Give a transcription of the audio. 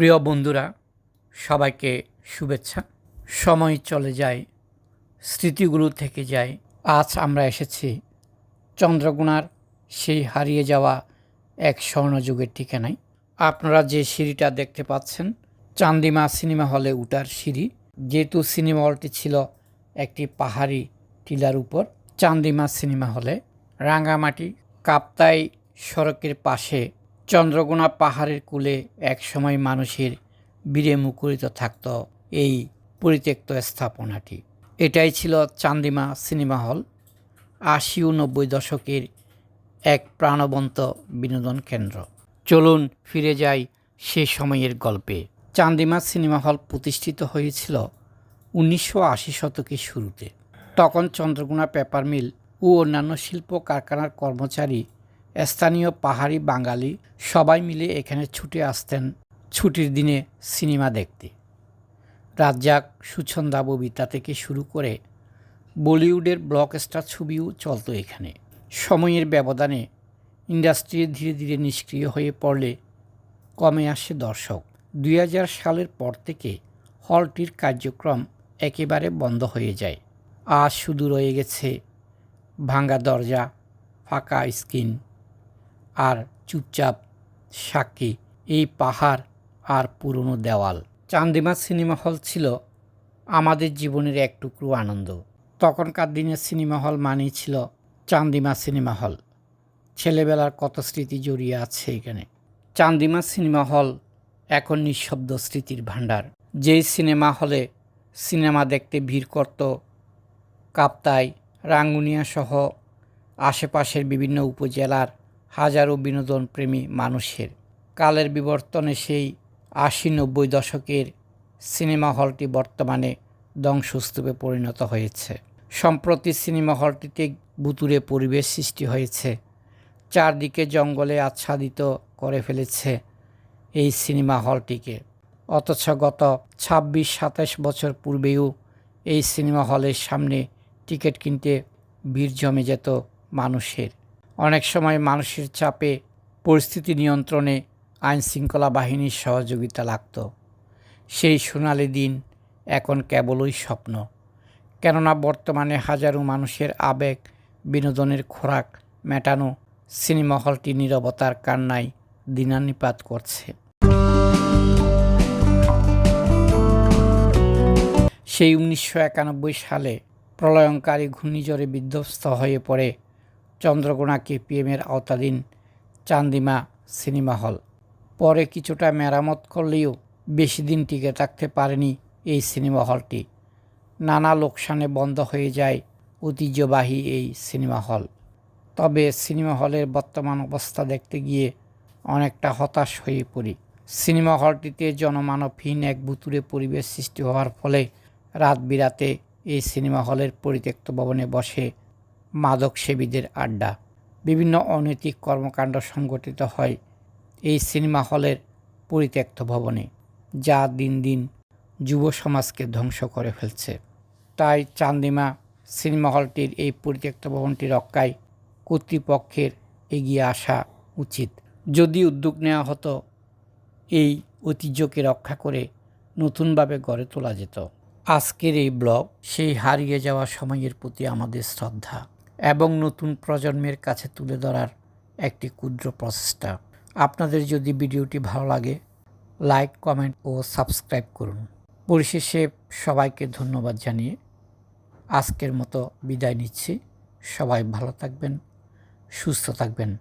প্রিয় বন্ধুরা, সবাইকে শুভেচ্ছা। সময় চলে যায় স্মৃতিগুলো থেকে যায়। আজ আমরা এসেছি চন্দ্রগুণার সেই হারিয়ে যাওয়া এক স্বর্ণযুগের ঠিকানায়। আপনারা যে সিঁড়িটা দেখতে পাচ্ছেন, চান্দিমা সিনেমা হলে উঠার সিঁড়ি। যেহেতু সিনেমা হলটি ছিল একটি পাহাড়ি টিলার উপর, চান্দিমা সিনেমা হলে রাঙ্গামাটি কাপ্তাই সড়কের পাশে চন্দ্রকোনা পাহাড়ের কূলে একসময় মানুষের বীরে মুখরিত থাকত এই পরিত্যক্ত স্থাপনাটি। এটাই ছিল চান্দিমা সিনেমা হল, আশি ও নব্বই দশকের এক প্রাণবন্ত বিনোদন কেন্দ্র। চলুন ফিরে যাই সে সময়ের গল্পে। চান্দিমা সিনেমা হল প্রতিষ্ঠিত হয়েছিল উনিশশো আশি শতকের শুরুতে। তখন চন্দ্রকোনা পেপার মিল ও অন্যান্য শিল্প কারখানার কর্মচারী স্থানীয় পাহাড়ি বাঙালি সবাই মিলে এখানে ছুটে আসতেন ছুটির দিনে সিনেমা দেখতে। রাজ্জাক সুছন্দা ববিতা থেকে শুরু করে বলিউডের ব্লকস্টার ছবিও চলতো এখানে। সময়ের ব্যবধানে ইন্ডাস্ট্রি ধীরে ধীরে নিষ্ক্রিয় হয়ে পড়লে কমে আসে দর্শক। দুই হাজার সালের পর থেকে হলটির কার্যক্রম একেবারে বন্ধ হয়ে যায়। আজ শুধু রয়ে গেছে ভাঙ্গা দরজা, ফাঁকা স্ক্রিন। আর চুপচাপ সাক্ষী, এই পাহাড় আর পুরনো দেওয়াল। চান্দিমা সিনেমা হল ছিল আমাদের জীবনের এক টুকরো আনন্দ। তখনকার দিনে সিনেমা হল মানেই ছিল চান্দিমা সিনেমা হল। ছেলেবেলার কত স্মৃতি জড়িয়ে আছে এখানে। চান্দিমা সিনেমা হল এখন নিঃশব্দ স্মৃতির ভাণ্ডার। যেই সিনেমা হলে সিনেমা দেখতে ভিড় করত কাপ্তাই রাঙ্গুনিয়া সহ আশেপাশের বিভিন্ন উপজেলার হাজারো বিনোদনপ্রেমী মানুষের। কালের বিবর্তনে সেই আশি নব্বই দশকের সিনেমা হলটি বর্তমানে ধ্বংসস্তূপে পরিণত হয়েছে। সম্প্রতি সিনেমা হলটিতে বুতুরে পরিবেশ সৃষ্টি হয়েছে। চারদিকে জঙ্গলে আচ্ছাদিত করে ফেলেছে এই সিনেমা হলটিকে। অথচ গত ছাব্বিশ সাতাশ বছর পূর্বেও এই সিনেমা হলের সামনে টিকিট কিনতে ভিড় জমে যেত মানুষের। অনেক সময় মানুষের চাপে পরিস্থিতি নিয়ন্ত্রণে আইন শৃঙ্খলা বাহিনীর সহযোগিতা লাগত। সেই সোনালি দিন এখন কেবলই স্বপ্ন। কেননা বর্তমানে হাজারো মানুষের আবেগ, বিনোদনের খোরাক মেটানো সিনেমা হলটি নিরবতার কান্নায় দিনানিপাত করছে। সেই উনিশশো একানব্বই সালে প্রলয়ঙ্কারী ঘূর্ণিঝড়ে বিধ্বস্ত হয়ে পড়ে চন্দ্রকোনা কেপিএমের আওতাধীন চান্দিমা সিনেমা হল। পরে কিছুটা মেরামত করলেও বেশি দিন টিকে থাকতে পারেনি এই সিনেমা হলটি। নানা লোকসানে বন্ধ হয়ে যায় ঐতিহ্যবাহী এই সিনেমা হল। তবে সিনেমা হলের বর্তমান অবস্থা দেখতে গিয়ে অনেকটা হতাশ হয়ে পড়ি। সিনেমা হলটিতে জনমানবহীন এক বুতুরে পরিবেশ সৃষ্টি হওয়ার ফলে রাত বিরাতে এই সিনেমা হলের পরিত্যক্ত ভবনে বসে মাদক সেবীদের আড্ডা। বিভিন্ন অনৈতিক কর্মকাণ্ড সংগঠিত হয় এই সিনেমা হলের পরিত্যক্ত ভবনে, যা দিন দিন যুব সমাজকে ধ্বংস করে ফেলছে। তাই চান্দিমা সিনেমা হলটির এই পরিত্যক্ত ভবনটি রক্ষায় কর্তৃপক্ষের এগিয়ে আসা উচিত। যদি উদ্যোগ নেওয়া হতো, এই ঐতিহ্যকে রক্ষা করে নতুনভাবে গড়ে তোলা যেত। আজকের এই ব্লগ সেই হারিয়ে যাওয়া সময়ের প্রতি আমাদের শ্রদ্ধা। এবং নতুন প্রজন্মের কাছে তুলে ধরার একটি ক্ষুদ্র প্রচেষ্টা। আপনাদের যদি ভিডিওটি ভালো লাগে, লাইক, কমেন্ট ও সাবস্ক্রাইব করুন। পরিশেষে সবাইকে ধন্যবাদ জানিয়ে আজকের মতো বিদায় নিচ্ছি। সবাই ভালো থাকবেন, সুস্থ থাকবেন।